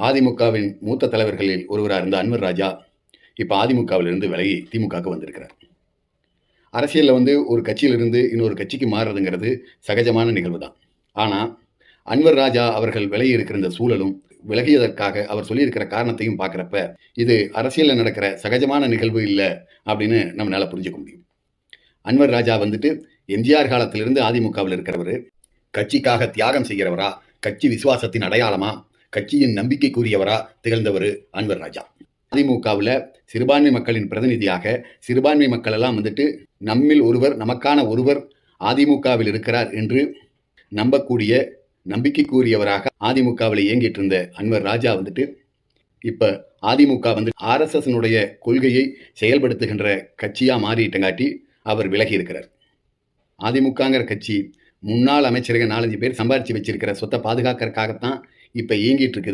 அதிமுகவின் மூத்த தலைவர்களில் ஒருவராக இருந்த அன்வர் ராஜா இப்போ அதிமுகவிலிருந்து விலகி திமுகவுக்கு வந்திருக்கிறார். அரசியலில் வந்து ஒரு கட்சியிலிருந்து இன்னொரு கட்சிக்கு மாறுறதுங்கிறது சகஜமான நிகழ்வு தான் ஆனால் அன்வர் ராஜா அவர்கள் விலகி இருக்கிற இந்த சூழலும் விலகியதற்காக அவர் சொல்லியிருக்கிற காரணத்தையும் பார்க்குறப்ப இது அரசியலில் நடக்கிற சகஜமான நிகழ்வு இல்லை அப்படின்னு நம்மளால் புரிஞ்சுக்க முடியும். அன்வர் ராஜா வந்துட்டு எம்ஜிஆர் காலத்திலிருந்து அதிமுகவில் இருக்கிறவர் கட்சிக்காக தியாகம் செய்கிறவரா கட்சி விசுவாசத்தின் அடையாளமா கட்சியின் நம்பிக்கைக்குரியவரா திகழ்ந்தவர் அன்வர் ராஜா. அதிமுகவில் சிறுபான்மை மக்களின் பிரதிநிதியாக சிறுபான்மை மக்கள் எல்லாம் வந்துட்டு நம்மில் ஒருவர் நமக்கான ஒருவர் அதிமுகவில் இருக்கிறார் என்று நம்பக்கூடிய நம்பிக்கைக்குரியவராக அதிமுகவில் இயங்கிட்டு இருந்த அன்வர் ராஜா வந்துட்டு இப்போ அதிமுக வந்து ஆர்எஸ்எஸ்னுடைய கொள்கையை செயல்படுத்துகின்ற கட்சியாக மாறிட்டங்காட்டி அவர் விலகி இருக்கிறார் அதிமுகங்கிற கட்சி முன்னாள் அமைச்சர்கள் நாலஞ்சு பேர் சம்பாரித்து வச்சிருக்கிற சொத்தை பாதுகாக்கிறதுக்காகத்தான் இப்போ இயங்கிட்டு இருக்குது.